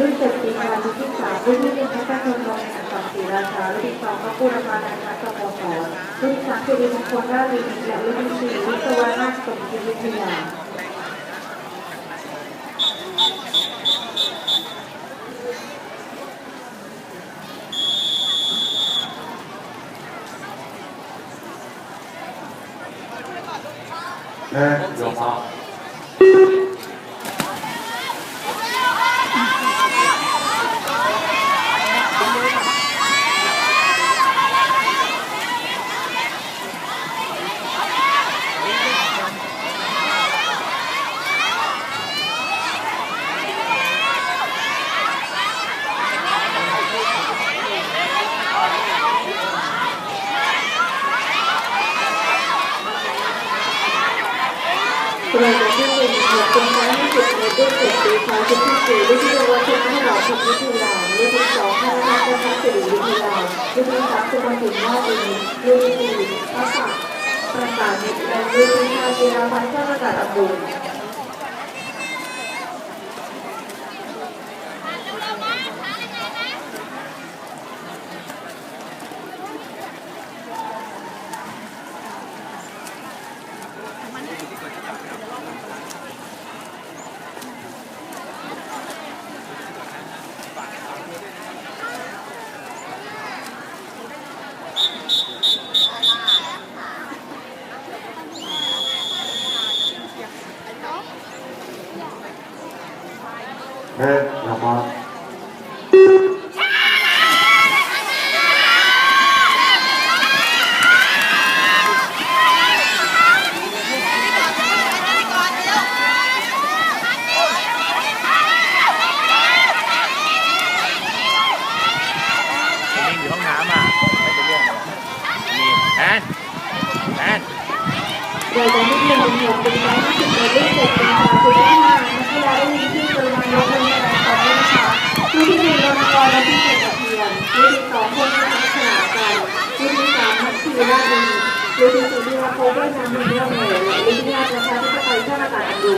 รุ่นเจ็ดปีการที่สามรุ่นที่หนึ่งพัฒนาชนแห่งสองศรีราชารุ่นที่สองพระพุทมานาคาตกศรุ่นที่สามคือรุ่นมงคลราชวินิจและรุ่นที่สี่วิศวนาสมคิดวิทยาเออหลวงพ่อ เรณีที่หนึ่งหากเป็นครั้งที่สิบในรุ่นเจ็ดปีชายชุดที่สี่รุ่นที่หนึ่งวัชรให้เราพิวิทยารุ่นที่สองพระราชพัฒสิริวิทยารุ่นที่สามสุวรรณสินนาวินรุ่นที่สี่พระศักดิ์ประกาศนิตและรุ่นที่ห้าจิราพันธ์เจ้าประกาศอบุญ 네, การที่หนึ่งหนึ่งเป็นครั้ นิตรุ่นที่สี่ที่ว่าโคเวอร์นามิเนียมเลและรุ่นที่ห้าประชาธิปไตยชาติอากาศอันดู